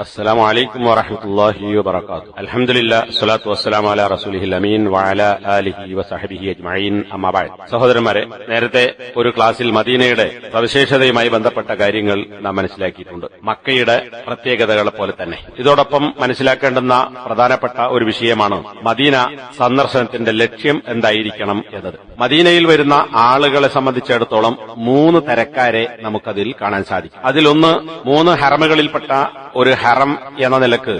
السلام عليكم ورحمة الله وبركاته الحمد لله الصلاة والسلام على رسوله الأمين وعلى آله وصحبه أجمعين أما بعد സഹോദരന്മാരെ നേരത്തെ ഒരു ക്ലാസ്സിൽ മദീനയുടെ സവിശേഷതയുമായി ബന്ധപ്പെട്ട കാര്യങ്ങൾ നാം മനസ്സിലാക്കിയിട്ടുണ്ട് മക്കയുടെ പ്രത്യേകതകളെ പോലെ തന്നെ ഇതോടൊപ്പം മനസ്സിലാക്കേണ്ടുന്ന പ്രധാനപ്പെട്ട ഒരു വിഷയമാണ് മദീന സന്ദർശനത്തിന്റെ ലക്ഷ്യം എന്തായിരിക്കണം എന്നത് മദീനയിൽ വരുന്ന ആളുകളെ സംബന്ധിച്ചിടത്തോളം മൂന്ന് തരക്കാരെ നമുക്കതിൽ കാണാൻ സാധിക്കും അതിലൊന്ന് മൂന്ന് ഹറമുകളിൽപ്പെട്ട ഒരു ഹറം എന്ന നിലയ്ക്ക്.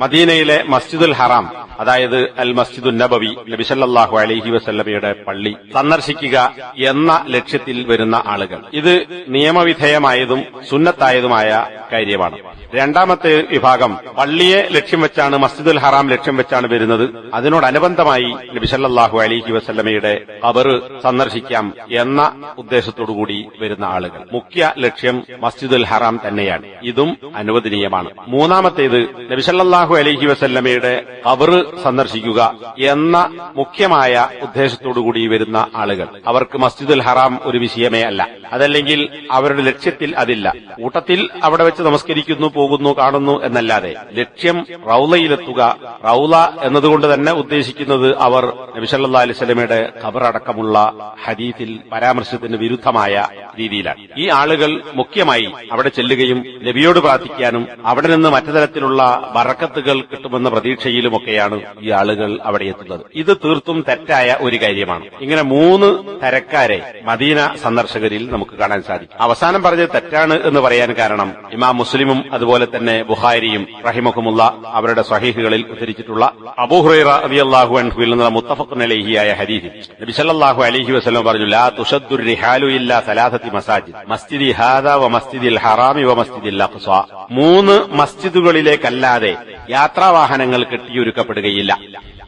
മദീനയിലെ മസ്ജിദുൽ ഹറാം അതായത് അൽ മസ്ജിദുൽ നബവി നബിസല്ലാഹു അലഹി വസല്ലമയുടെ പള്ളി സന്ദർശിക്കുക എന്ന ലക്ഷ്യത്തിൽ വരുന്ന ആളുകൾ. ഇത് നിയമവിധേയമായതും സുന്നത്തായതുമായ കാര്യമാണ്. രണ്ടാമത്തെ വിഭാഗം പള്ളിയെ ലക്ഷ്യം വെച്ചാണ് മസ്ജിദുൽ ഹറാം ലക്ഷ്യം വെച്ചാണ് വരുന്നത്. അതിനോടനുബന്ധമായി നബിസല്ലാഹു അലഹി വസല്ലമയുടെ കബറ് സന്ദർശിക്കാം എന്ന ഉദ്ദേശത്തോടുകൂടി വരുന്ന ആളുകൾ. മുഖ്യ ലക്ഷ്യം മസ്ജിദുൽ ഹറാം തന്നെയാണ്. ഇതും അനുവദനീയമാണ്. മൂന്നാമത്തേത് നബിസല്ലാഹു അലഹി വസല്ലമയുടെ കബറ് സന്ദർശിക്കുക എന്ന മുഖ്യമായ ഉദ്ദേശത്തോടുകൂടി വരുന്ന ആളുകൾ. അവർക്ക് മസ്ജിദുൽ ഹറാം ഒരു വിഷയമേ അല്ല. അതല്ലെങ്കിൽ അവരുടെ ലക്ഷ്യത്തിൽ അതില്ല. കൂട്ടത്തിൽ അവിടെ വെച്ച് നമസ്കരിക്കുന്നു പോകുന്നു കാണുന്നു എന്നല്ലാതെ ലക്ഷ്യം റൌലയിലെത്തുക റൌല എന്നതുകൊണ്ട് തന്നെ ഉദ്ദേശിക്കുന്നത് അവർ നബിസല്ലാ അലിസ്ലമയുടെ ഖബറടക്കമുള്ള ഹദീത്തിൽ പരാമർശത്തിന് വിരുദ്ധമായ രീതിയിലാണ്. ഈ ആളുകൾ മുഖ്യമായി അവിടെ ചെല്ലുകയും നബിയോട് പ്രാർത്ഥിക്കാനും അവിടെ നിന്ന് മറ്റു തരത്തിലുള്ള ബറക്കത്തുകൾ കിട്ടുമെന്ന പ്രതീക്ഷയിലുമൊക്കെയാണ് ഈ ആളുകൾ അവിടെ എത്തുന്നത്. ഇത് തീർത്തും തെറ്റായ ഒരു കാര്യമാണ്. ഇങ്ങനെ മൂന്ന് തരക്കാരെ മദീന സന്ദർശകരിൽ നമുക്ക് കാണാൻ സാധിക്കും. അവസാനം പറഞ്ഞത് തെറ്റാണ് എന്ന് പറയാൻ കാരണം ഇമാം മുസ്ലിമും അതുപോലെ തന്നെ ബുഹാരിയും റഹിമഹുമുള്ള അവരുടെ സ്വഹീഹുകളിൽ ഉദ്ധരിച്ചിട്ടുള്ള അബൂഹുറൈറ റളിയല്ലാഹു അൻഹുവിൽ നിന്നുള്ള മുത്തഫഖ് അലൈഹിയായ ഹദീസിൽ നബി സല്ലല്ലാഹു അലൈഹി വസല്ലം പറഞ്ഞു ലാ തുഷദ്ദുർ റിഹാലു ഇല്ലാ സലാസത്തി മസാജിദ്. മസ്ജിദി ഹാദ വ മസ്ജിദിൽ ഹറാമി വ മസ്ജിദിൽ അഖ്സ. മൂന്ന് മസ്ജിദുകളിലേക്കല്ലാതെ യാത്രാവാഹനങ്ങൾ കെട്ടിയൊരുക്കപ്പെടുകയില്ല.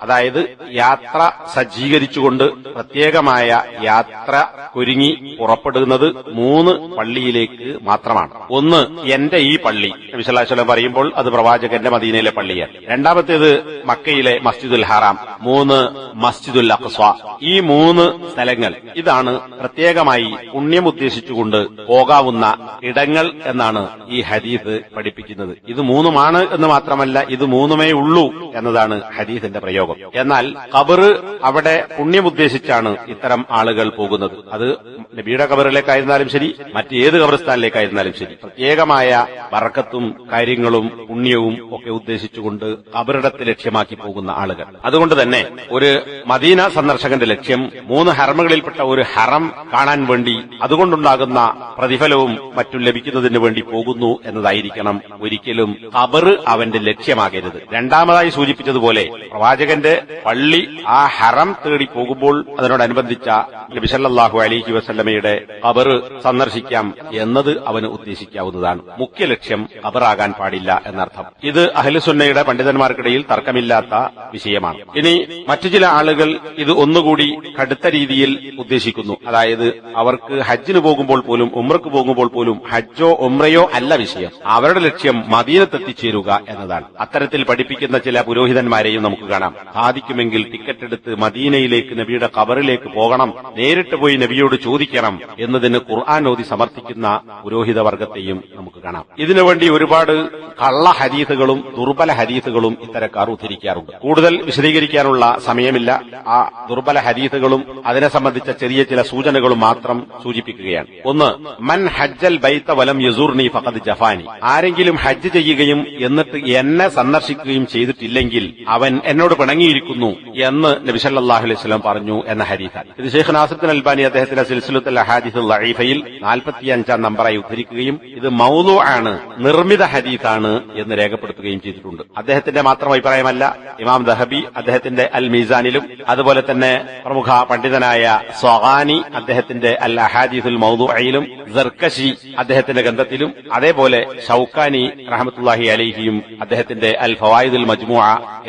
അതായത് യാത്ര സജ്ജീകരിച്ചുകൊണ്ട് പ്രത്യേകമായ യാത്ര ഒരുങ്ങി പുറപ്പെടുന്നത് മൂന്ന് പള്ളിയിലേക്ക് മാത്രമാണ്. ഒന്ന് എന്റെ ഈ പള്ളി. വിശലാശലം പറയുമ്പോൾ അത് പ്രവാചകന്റെ മദീനയിലെ പള്ളിയാണ്. രണ്ടാമത്തേത് മക്കയിലെ മസ്ജിദുൽ ഹറാം. മൂന്ന് മസ്ജിദുൽ അഖ്സ ഈ മൂന്ന് സ്ഥലങ്ങൾ ഇതാണ് പ്രത്യേകമായി പുണ്യം ഉദ്ദേശിച്ചുകൊണ്ട് പോകാവുന്ന ഇടങ്ങൾ എന്നാണ് ഈ ഹരീഫ് പഠിപ്പിക്കുന്നത്. ഇത് മൂന്നുമാണ് എന്ന് മാത്രമല്ല ഇത് മൂന്നുമേ ഉള്ളൂ എന്നതാണ് ഹദീസിന്റെ പ്രയോഗം. എന്നാൽ കബറ് അവിടെ പുണ്യമുദ്ദേശിച്ചാണ് ഇത്തരം ആളുകൾ പോകുന്നത്. അത് നബിയുടെ കബറിലേക്കായിരുന്നാലും ശരി മറ്റേത് കബറിസ്ഥാനിലേക്കായിരുന്നാലും ശരി. പ്രത്യേകമായ വറക്കത്തും കാര്യങ്ങളും പുണ്യവും ഒക്കെ ഉദ്ദേശിച്ചുകൊണ്ട് കബറിടത്ത് ലക്ഷ്യമാക്കി പോകുന്ന ആളുകൾ. അതുകൊണ്ട് തന്നെ ഒരു മദീന സന്ദർശകന്റെ ലക്ഷ്യം മൂന്ന് ഹറമുകളിൽപ്പെട്ട ഒരു ഹറം കാണാൻ വേണ്ടി അതുകൊണ്ടുണ്ടാകുന്ന പ്രതിഫലവും മറ്റും ലഭിക്കുന്നതിന് വേണ്ടി പോകുന്നു എന്നതായിരിക്കണം ഒരിക്കലും കബറ് അവന്റെ ലക്ഷ്യമാകരുത് രണ്ടാമതായി സൂചിപ്പിച്ചതുപോലെ പ്രവാചകന്റെ പള്ളി ആ ഹറം തേടി പോകുമ്പോൾ അതിനോടനുബന്ധിച്ച നബിസല്ലാഹു അലൈഹി വസല്ലമയുടെ അവർ സന്ദർശിക്കാം എന്നത് അവന് ഉദ്ദേശിക്കാവുന്നതാണ്. മുഖ്യ ലക്ഷ്യം കബറാകാൻ പാടില്ല എന്നർത്ഥം. ഇത് അഹലുസുന്നയുടെ പണ്ഡിതന്മാർക്കിടയിൽ തർക്കമില്ലാത്ത വിഷയമാണ്. ഇനി മറ്റു ചില ആളുകൾ ഇത് ഒന്നുകൂടി കടുത്ത രീതിയിൽ ഉദ്ദേശിക്കുന്നു. അതായത് അവർക്ക് ഹജ്ജിന് പോകുമ്പോൾ പോലും ഉമ്രക്ക് പോകുമ്പോൾ പോലും ഹജ്ജോ ഉമ്രയോ അല്ല വിഷയം. അവരുടെ ലക്ഷ്യം മദീനത്തെത്തിച്ചേരുക എന്നതാണ്. അത്തരത്തിൽ പഠിപ്പിക്കുന്ന ചില പുരോഹിതന്മാരെയും നമുക്ക് കാണാം. സാധിക്കുമെങ്കിൽ ടിക്കറ്റ് എടുത്ത് മദീനയിലേക്ക് നബിയുടെ കബറിലേക്ക് പോകണം നേരിട്ട് പോയി നബിയോട് ചോദിക്കണം എന്നതിന് ഖുർആൻ ഓതി സമർത്ഥിക്കുന്ന പുരോഹിത വർഗത്തെയും നമുക്ക് കാണാം. ഇതിനുവേണ്ടി ഒരുപാട് കള്ള ഹരീസുകളും ദുർബല ഹരീസുകളും ഇത്തരക്കാർ ഉദ്ധരിക്കാറുണ്ട്. കൂടുതൽ വിശദീകരിക്കാനുള്ള സമയമില്ല. ആ ദുർബല ഹരീസുകളും അതിനെ സംബന്ധിച്ച ചെറിയ ചില സൂചനകളും മാത്രം സൂചിപ്പിക്കുകയാണ്. ഒന്ന് മൻ ഹജ്ജൽ ബൈത്ത വലം യസൂർണി ഫഖദ് ജഫാനി. ആരെങ്കിലും ഹജ്ജ് ചെയ്യുകയും എന്നിട്ട് എന്നെ സന്ദർശിക്കുകയും ചെയ്തിട്ടില്ലെങ്കിൽ അവൻ എന്നോട് പിണങ്ങിയിരിക്കുന്നു എന്ന് നബി സല്ലല്ലാഹു അലൈഹി സ്വലം പറഞ്ഞു എന്ന ഹരീസാണ്. ഇത് ഷെയ്ഖ് നാസുദ്ദീൻ അൽബാനി അദ്ദേഹത്തിന്റെ സിൽസിലത്തുൽ അഹാദിസ് ലഹീഫയിൽ നാൽപ്പത്തിയഞ്ചാം നമ്പറായി ഉദ്ധരിക്കുകയും ഇത് മൗലു ആണ് നിർമ്മിത ഹദീസാണ് എന്ന് രേഖപ്പെടുത്തുകയും ചെയ്തിട്ടുണ്ട്. അദ്ദേഹത്തിന്റെ മാത്രം അഭിപ്രായമല്ല ഇമാം ദഹബി അദ്ദേഹത്തിന്റെ അൽ മീസാനിലും അതുപോലെ തന്നെ പ്രമുഖ പണ്ഡിതനായ സ്വഹാനി അദ്ദേഹത്തിന്റെ അൽ അഹാദീസുൽ മൗദുഅയിലും ജർക്കശി അദ്ദേഹത്തിന്റെ ഗ്രന്ഥത്തിലും അതേപോലെ ഷൌക്കാനി റഹമത്തുല്ലാഹി അലിഹിയും അദ്ദേഹത്തിന്റെ അൽ ഫവായിദുൽ മജ്മുഅ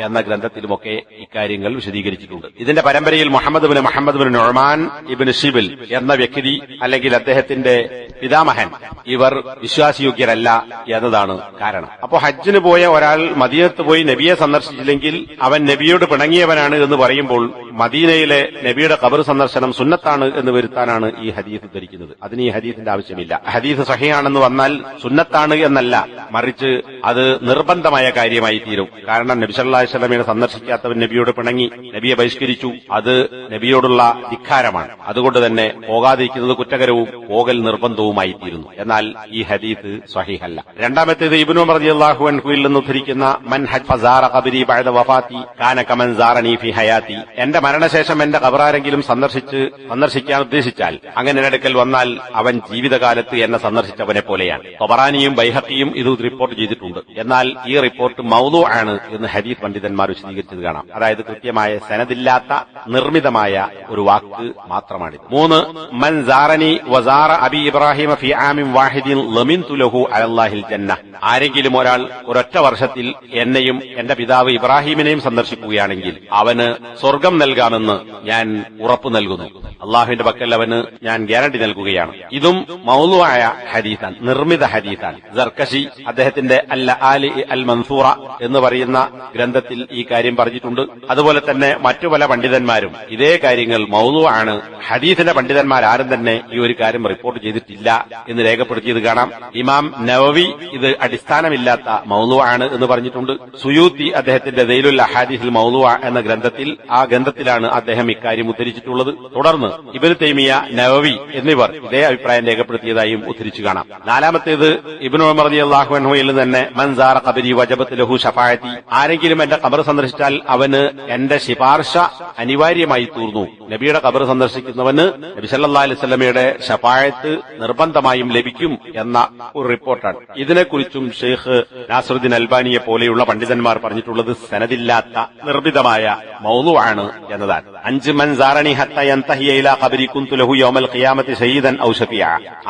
എന്ന ഗ്രന്ഥത്തിലുമൊക്കെ ഇക്കാര്യങ്ങൾ വിശദീകരിച്ചിട്ടുണ്ട്. ഇതിന്റെ പരമ്പരയിൽ Muhammad bin Muhammad bin Noman ibn Shibil എന്ന വ്യക്തി അല്ലെങ്കിൽ അദ്ദേഹത്തിന്റെ പിതാമഹൻ ഇവർ വിശ്വാസയോഗ്യരല്ല എന്നതാണ് കാരണം. അപ്പോ ഹജ്ജിന് പോയ ഒരാൾ മദീനത്ത് പോയി നബിയെ സന്ദർശിച്ചില്ലെങ്കിൽ അവൻ നബിയോട് പിണങ്ങിയവനാണ് എന്ന് പറയുമ്പോൾ മദീനയിലെ നബിയുടെ ഖബർ സന്ദർശനം സുന്നത്താണ് എന്ന് വരുത്താനാണ് ഈ ഹദീസ് ധരിക്കുന്നത് അതിന് ഈ ഹദീസിന്റെ ആവശ്യമില്ല. ഹദീസ് സഹിയാണെന്ന് വന്നാൽ സുന്നത്താണ് എന്നല്ല. മറിച്ച് അത് നിർബന്ധമായ കാര്യമായി തീരും. കാരണം നബി സല്ലല്ലാഹു സ്വലമിനെ സന്ദർശിക്കാത്തവൻ നബിയോട് പിണങ്ങി നബിയെ ബഹിഷ്കരിച്ചു. അത് നബിയോടുള്ള ധിക്കാരമാണ്. അതുകൊണ്ട് തന്നെ പോകാതിരിക്കുന്നത് കുറ്റകരവും പോകൽ നിർബന്ധവുമായി തീരുന്നു. എന്നാൽ ഈ ഹദീസ് സഹിഹല്ല. രണ്ടാമത്തേത് ഇബ്നു ഉമർ അൻഹുയിൽ നിന്ന് ഉദ്ധരിക്കുന്ന മൻ ഹജ് ഫസാറ ഖബരി ബഅദ വഫാത്തി കാന കമൻ സാറനി ഫി ഹയാത്തി. എന്റെ മരണശേഷം എന്റെ കബറാരെങ്കിലും സന്ദർശിച്ച് സന്ദർശിക്കാൻ ഉദ്ദേശിച്ചാൽ അങ്ങനെ അടുക്കൽ വന്നാൽ അവൻ ജീവിതകാലത്ത് എന്നെ സന്ദർശിച്ചവനെ പോലെയാണ്. തൊബറാനിയും ബൈഹക്കിയും ഇത് റിപ്പോർട്ട് ചെയ്തിട്ടുണ്ട്. എന്നാൽ ഈ റിപ്പോർട്ട് മൗലു ആണ് എന്ന് ഹരീഫ് പണ്ഡിതന്മാർ വിശദീകരിച്ചത് കാണാം. അതായത് കൃത്യമായ സനദില്ലാത്ത നിർമ്മിതമായ ഒരു വാക്ക് മാത്രമാണിത്. മൂന്ന് മൻ സാറനി വസാറ അബി ഇബ്രാഹിം ഫി ആമിൻ വാഹിദിൻ ലമിൻ തുലഹു അലല്ലാഹിൽ ജന്ന. ആരെങ്കിലും ഒരാൾ ഒരൊറ്റ വർഷത്തിൽ എന്നെയും എന്റെ പിതാവ് ഇബ്രാഹിമിനെയും സന്ദർശിക്കുകയാണെങ്കിൽ അവന് സ്വർഗം നൽകാമെന്ന് ഞാൻ ഉറപ്പു നൽകുന്നു. അള്ളാഹുവിന്റെ പക്കൽ അവന് ഞാൻ ഗ്യാരണ്ടി നൽകുകയാണ്. ഇതും മൗലുവായ ഹരീതാൻ നിർമ്മിത ഹരീതാൻ ജർക്കശി അദ്ദേഹത്തിന്റെ അൽ ആലി അൽ മൻസൂറ എന്ന് പറയുന്ന ഗ്രന്ഥത്തിൽ ഈ കാര്യം പറഞ്ഞിട്ടുണ്ട്. അതുപോലെ തന്നെ മറ്റു പല പണ്ഡിതന്മാരും ഇതേ കാര്യങ്ങൾ മൗലുവാണ് ഹദീസിന്റെ പണ്ഡിതന്മാരാരും തന്നെ ഈ ഒരു കാര്യം റിപ്പോർട്ട് ചെയ്തിട്ടില്ല എന്ന് രേഖപ്പെടുത്തിയത് കാണാം. ഇമാം നവവി ഇത് അടിസ്ഥാനമില്ലാത്ത മൗലുവാണ് എന്ന് പറഞ്ഞിട്ടുണ്ട്. സുയൂത്തി അദ്ദേഹത്തിന്റെ ദൈലുൽ അഹാദിസിൽ മൗലുവ എന്ന ഗ്രന്ഥത്തിൽ ആ ഗ്രന്ഥത്തിലാണ് അദ്ദേഹം ഇക്കാര്യം ഉദ്ധരിച്ചിട്ടുള്ളത്. തുടർന്ന് ഇബനു തൈമിയ നവവി എന്നിവർ ഇതേ അഭിപ്രായം രേഖപ്പെടുത്തിയതായും ഉദ്ധരിച്ചു കാണാം. നാലാമത്തേത് ഇബിനു ഉമർദി അള്ളാഹു അൻഹുയിൽ തന്നെ മൻസാർ കബരി വജബത്ത് ലഹു ഷഫായത്തി ആരെങ്കിലും എന്റെ കബർ സന്ദർശിച്ചാൽ അവന് എന്റെ ശിപാർശ അനിവാര്യമായി തീർന്നു. നബിയുടെ കബർ സന്ദർശിക്കുന്നവന് നബി സല്ലല്ലാഹു അലൈഹി വസല്ലമയുടെ ഷഫായത്ത് നിർബന്ധമായും ലഭിക്കും എന്ന ഒരു റിപ്പോർട്ടാണ്. ഇതിനെക്കുറിച്ചും ഷെയ്ഖ് നാസറുദ്ദീൻ അൽബാനിയെ പോലെയുള്ള പണ്ഡിതന്മാർ പറഞ്ഞിട്ടുള്ളത് സനദില്ലാത്ത നിർമ്മിതമായ മൗലുവാണ് എന്നതാണ്. അഞ്ച് മൻ സാറണി ഹത്ത യന്തഹിയ ഇലാ ഖബരി കുന്തു ലഹു യൗമൽ ഖിയാമത്തി ഷഹീദൻ ഔ ഷഫിയ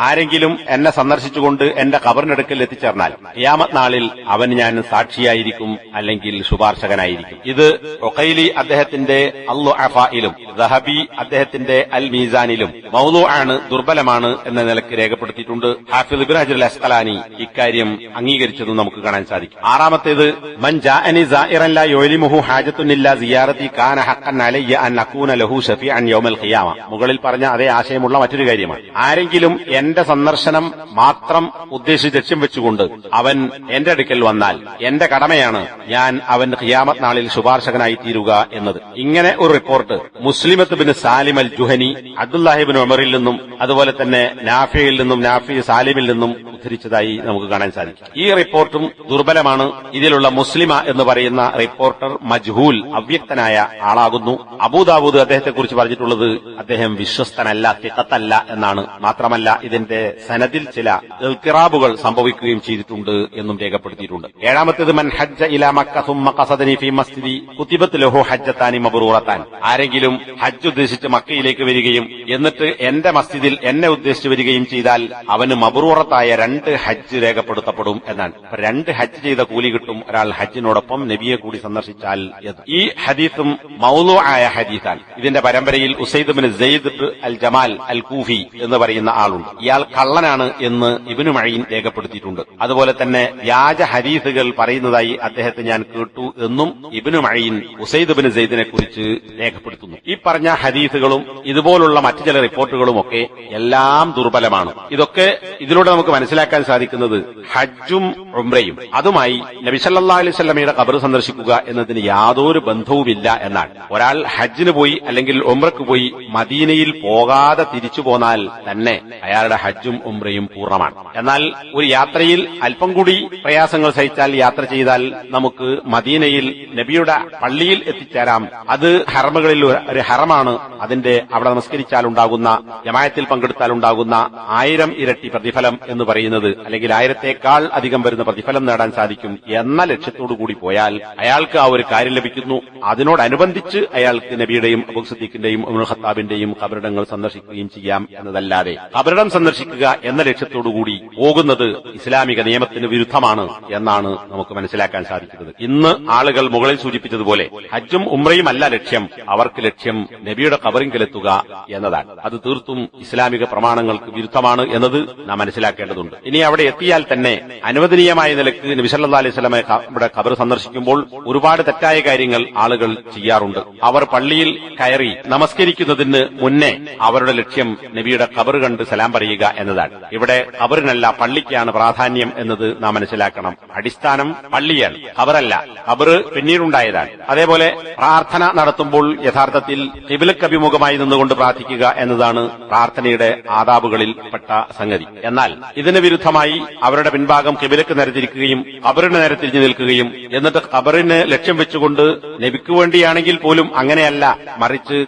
ആരെങ്കിലും എന്നെ സന്ദർശിച്ചുകൊണ്ട് എന്റെ കബറിനടുക്കൽ എത്തിച്ചേർന്നാൽ ഖിയാമത്ത് നാളിൽ അവൻ ഞാൻ സാക്ഷിയായിരിക്കും അല്ലെങ്കിൽ ശുപാർശകനായിരിക്കും. ഇത് ഒക്കൈലി അദ്ദേഹത്തിന്റെ അല്ലു അഫായിലും ദഹബി അദ്ദേഹത്തിന്റെ അൽ മീസാനിലും മൗലു ആണ് ദുർബലമാണ് എന്ന നിലയ്ക്ക് രേഖപ്പെടുത്തിയിട്ടുണ്ട്. ഹാഫിദ് ഇബ്ൻ ഹജർ അസ്കലാനി ഇക്കാര്യം അംഗീകരിച്ചതും നമുക്ക് കാണാൻ സാധിക്കും. ആറാമത്തേത് മൻ ജാഅനി സായിറൻ ലാ യുലിമുഹു ഹാജത്തുൻ ഇല്ലാ സിയാറത്തി കാന ഹഖൻ അലയ്യ അൻ ലഹു ലഹു ഷഫീഅൻ യോമൽ ഖിയാമ. മുകളിൽ പറഞ്ഞ അതേ ആശയമുള്ള മറ്റൊരു കാര്യമാണ്. ആരെങ്കിലും എന്റെ സന്ദർശനം മാത്രം ഉദ്ദേശിച്ച് ലക്ഷ്യം വെച്ചുകൊണ്ട് അവൻ എന്റെ അടുക്കൽ വന്നാൽ എന്റെ കടമയാണ് ഞാൻ അവൻ ഖിയാമത് നാളിൽ ശുപാർശകനായി തീരുക എന്നത്. ഇങ്ങനെ ഒരു report മുസ്ലിമത്ത് bin Salim al Juhani Abdullah ibn ഉമറിൽ നിന്നും അതുപോലെ തന്നെ നാഫിയിൽ നിന്നും നാഫി സാലിമിൽ നിന്നും ഉദ്ധരിച്ചതായി നമുക്ക് കാണാൻ സാധിക്കും. ഈ റിപ്പോർട്ടും ദുർബലമാണ്. ഇതിലുള്ള മുസ്ലിമ എന്ന് പറയുന്ന റിപ്പോർട്ടർ മജ്ഹൂൽ അവ്യക്തനായ ആളാകുന്നു. അബൂദാബൂദ് അദ്ദേഹത്തെ കുറിച്ച് പറഞ്ഞിട്ടുള്ളത് അദ്ദേഹം വിശ്വസ്തനല്ല തിട്ടത്തല്ല എന്നാണ്. മാത്രമല്ല ഇതിന്റെ സനദിൽ ചില ഇൽക്കിറാബുകൾ സംഭവിക്കുകയും ചെയ്തിട്ടുണ്ട് എന്നും രേഖപ്പെടുത്തിയിട്ടുണ്ട്. ഏഴാമത്തേത് മൻ ഹജ്ജ ഇല മക്ക സുമ്മ ഖസദനി ഫി മസ്ജിദി കുത്തിബത്ത് ലഹു ഹജ്ജത്താനി മബ്റൂറത്താൻ. ആരെങ്കിലും ഹജ്ജ് ഉദ്ദേശിച്ച് മക്കയിലേക്ക് വരികയും എന്നിട്ട് എന്റെ മസ്ജിദിൽ എന്നെ ഉദ്ദേശിച്ച് വരികയും ചെയ്താൽ അവന് മബുറൂറത്തായ രണ്ട് ഹജ്ജ് രേഖപ്പെടുത്തപ്പെടും എന്നാണ്. രണ്ട് ഹജ്ജ് ചെയ്ത കൂലി കിട്ടും. ഒരാൾ ഹജ്ജിനോടൊപ്പം നബിയെ കൂടി സന്ദർശിച്ചാൽ ഈ ഹദീസും മൗലു ആയ ഹദീസാണ് ഇതിന്റെ പരമ്പരയിൽ Usaid bin Zaid al Jamal al Kufi എന്ന് പറയുന്ന ആളുണ്ട്. ഇയാൾ കള്ളനാണ് എന്ന് ഇബിനു മഴീൻ രേഖപ്പെടുത്തിയിട്ടുണ്ട്. അതുപോലെ തന്നെ വ്യാജ ഹദീസുകൾ പറയുന്നതായി അദ്ദേഹത്തെ ഞാൻ കേട്ടു എന്നും ഇബിനു മഴീൻ ഉസൈദ് ബിൻ സെയ്ദിനെ കുറിച്ച് രേഖപ്പെടുത്തുന്നു. ഈ പറഞ്ഞ ഹദീസുകളും ഇതുപോലുള്ള മറ്റു ചില റിപ്പോർട്ടുകളും ഒക്കെ എല്ലാം ദുർബലമാണ്. ഇതൊക്കെ ഇതിലൂടെ നമുക്ക് മനസ്സിലാക്കാൻ സാധിക്കുന്നത് ഹജ്ജും ഉംറയും. അതുമായി നബിസല്ലാ അലൈഹി സ്വലമയുടെ കബർ സന്ദർശിക്കുക എന്നതിന് യാതൊരു ബന്ധവുമില്ല എന്നാണ്. ഒരാൾ ഹജ്ജിന് പോയി അല്ലെങ്കിൽ ഉംറക്ക് പോയി മദീനയിൽ പോകാതെ തിരിച്ചു പോന്നാൽ തന്നെ അയാളുടെ ഹജ്ജും ഉംറയും പൂർണമാണ്. എന്നാൽ ഒരു യാത്രയിൽ അല്പം കൂടി പ്രയാസങ്ങൾ സഹിച്ചാൽ യാത്ര ചെയ്താൽ നമുക്ക് മദീനയിൽ നബിയുടെ പള്ളിയിൽ എത്തിച്ചേരാം. അത് ഹറമുകളിൽ ഒരു ഹറമാണ്. അതിന്റെ അവിടെ നമസ്കരിച്ചാൽ ഉണ്ടാകുന്ന ജമായത്തിൽ പങ്കെടുത്താൽ ഉണ്ടാകുന്ന ആയിരം ഇരട്ടി പ്രതിഫലം എന്ന് പറയുന്നത് അല്ലെങ്കിൽ ആയിരത്തേക്കാൾ അധികം വരുന്ന പ്രതിഫലം നേടാൻ സാധിക്കും എന്ന ലക്ഷ്യത്തോടു കൂടി പോയാൽ അയാൾക്ക് ആ ഒരു കാര്യം ലഭിക്കുന്നു. അതിനോടനുബന്ധിച്ച് അയാൾക്ക് നബിയുടെയും അബൂ സദ്ദീഖിന്റെയും ഉമർ ഖത്താബിന്റെയും കബറിടങ്ങൾ സന്ദർശിക്കുകയും ചെയ്യാം എന്നതല്ലാതെ കബറിടം സന്ദർശിക്കുക എന്ന ലക്ഷ്യത്തോടുകൂടി പോകുന്നത് ഇസ്ലാമിക നിയമത്തിന് വിരുദ്ധമാണ് എന്നാണ് നമുക്ക് മനസ്സിലാക്കാൻ സാധിക്കുന്നത്. ഇന്ന് ആളുകൾ മുകളിൽ സൂചിപ്പിച്ചതുപോലെ ഹജ്ജും ഉമ്രയും അല്ല ലക്ഷ്യം അവർക്ക് ലക്ഷ്യം നബിയുടെ കബറിങ്കിലെത്തുക എന്നതാണ്. അത് തീർത്തും ഇസ്ലാമിക പ്രമാണങ്ങൾക്ക് വിരുദ്ധമാണ് എന്നത് നാം മനസ്സിലാക്കേണ്ടതുണ്ട്. ഇനി അവിടെ എത്തിയാൽ തന്നെ അനുവദനീയമായ നിലയ്ക്ക് നബിസല്ലാ അലൈഹി സ്വലമെ ക- ഇവിടെ ഖബർ സന്ദർശിക്കുമ്പോൾ ഒരുപാട് തെറ്റായ കാര്യങ്ങൾ ആളുകൾ ചെയ്യാറുണ്ട്. അവർ പള്ളിയിൽ കയറി നമസ്കരിക്കുന്നതിന് മുന്നേ അവരുടെ ലക്ഷ്യം നബിയുടെ ഖബർ കണ്ട് സലാം പറയുക എന്നതാണ്. ഇവിടെ ഖബറിനല്ല പള്ളിക്കാണ് പ്രാധാന്യം എന്നത് നാം മനസ്സിലാക്കണം. അടിസ്ഥാനം പള്ളിയാണ് ഖബറല്ല. ഖബർ പിന്നീടുണ്ടായതാണ്. അതേപോലെ പ്രാർത്ഥന നടത്തുമ്പോൾ യഥാർത്ഥത്തിൽ കിബിലക്കഭിമുഖമായി നിന്നുകൊണ്ട് പ്രാർത്ഥിക്കുക എന്നതാണ് പ്രാർത്ഥനയുടെ ആദാബുകളിൽ പെട്ട സംഗതി. എന്നാൽ ഇതിന് വിരുദ്ധമായി അവരുടെ പിൻഭാഗം കിബിലക്ക് നിരത്തിരിക്കുകയും അവരുടെ നേരെ തിരിഞ്ഞു നിൽക്കുകയും എന്നിട്ട് കബറിന് ലക്ഷ്യം വെച്ചുകൊണ്ട് നബിക്ക് വേണ്ടിയാണെങ്കിൽ പോലും അങ്ങനെയല്ല മറിച്ച്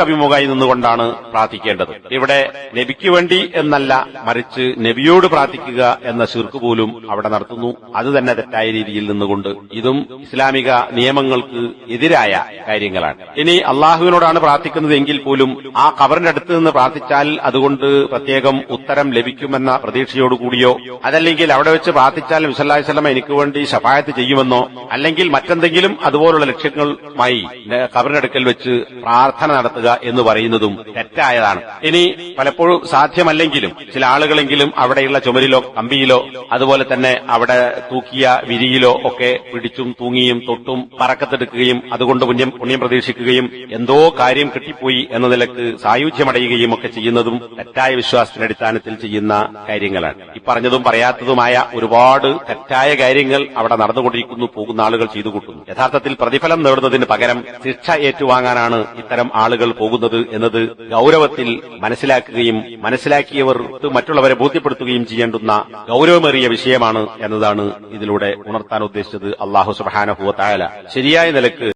കബിമുഖായി നിന്നുകൊണ്ടാണ് പ്രാർത്ഥിക്കേണ്ടത്. ഇവിടെ നബിക്ക് വേണ്ടി എന്നല്ല മറിച്ച് നബിയോട് പ്രാർത്ഥിക്കുക എന്ന ശിർക്ക് പോലും അവിടെ നടത്തുന്നു. അത് തന്നെ തെറ്റായ രീതിയിൽ നിന്നുകൊണ്ട്. ഇതും ഇസ്ലാമിക നിയമങ്ങൾക്ക് എതിരായ കാര്യങ്ങളാണ്. ഇനി അള്ളാഹുവിനോടാണ് പ്രാർത്ഥിക്കുന്നത് എങ്കിൽ പോലും ആ കവറിന്റെ അടുത്ത് നിന്ന് പ്രാർത്ഥിച്ചാൽ അതുകൊണ്ട് പ്രത്യേകം ഉത്തരം ലഭിക്കുമെന്ന പ്രതീക്ഷയോടുകൂടിയോ അതല്ലെങ്കിൽ അവിടെ വെച്ച് പ്രാർത്ഥിച്ചാൽ വിസല്ലാഹി സ്വലമ എനിക്ക് വേണ്ടി ശപായത്ത് ചെയ്യുമെന്നോ അല്ലെങ്കിൽ മറ്റെന്തെങ്കിലും അതുപോലുള്ള ലക്ഷ്യങ്ങളുമായി ഖബറിനടുക്കൽ വെച്ച് പ്രാർത്ഥന നടത്തുക എന്ന് പറയുന്നതും തെറ്റായതാണ്. ഇനി പലപ്പോഴും സാധ്യമല്ലെങ്കിലും ചില ആളുകളെങ്കിലും അവിടെയുള്ള ചുമരിലോ കമ്പിയിലോ അതുപോലെ തന്നെ അവിടെ തൂക്കിയ വിരിയിലോ ഒക്കെ പിടിച്ചും തൂങ്ങിയും തൊട്ടും പറക്കത്തെടുക്കുകയും അതുകൊണ്ട് പുണ്യം പുണ്യം പ്രതീക്ഷിക്കുകയും എന്തോ കാര്യം കിട്ടിപ്പോയി എന്ന നിലയ്ക്ക് സായുധ്യമടയുകയും ഒക്കെ ചെയ്യുന്നതും തെറ്റായ വിശ്വാസത്തിന്റെ അടിസ്ഥാനത്തിൽ ചെയ്യുന്ന കാര്യങ്ങളാണ്. ഈ പറഞ്ഞതും പറയാത്തതുമായ ഒരുപാട് തെറ്റായ കാര്യങ്ങൾ അവിടെ നടന്നുകൊണ്ടിരിക്കുന്നു പോകുന്ന ആളുകൾ ചെയ്തു കൂട്ടുന്നു യഥാർത്ഥത്തിൽ പ്രതിഫലം നേടുന്നതിന് പകരം ശിക്ഷ ഏറ്റുവാങ്ങാനാണ് ഇത്തരം ആളുകൾ പോകുന്നത് എന്നത് ഗൌരവത്തിൽ മനസ്സിലാക്കുകയും മനസ്സിലാക്കിയവർ മറ്റുള്ളവരെ ബോധ്യപ്പെടുത്തുകയും ചെയ്യേണ്ടുന്ന ഗൌരവമേറിയ വിഷയമാണ് എന്നതാണ് ഇതിലൂടെ ഉണർത്താൻ ഉദ്ദേശിച്ചത് അള്ളാഹു സുബാനഹുവ തായാല ശരിയായ നിലയ്ക്ക്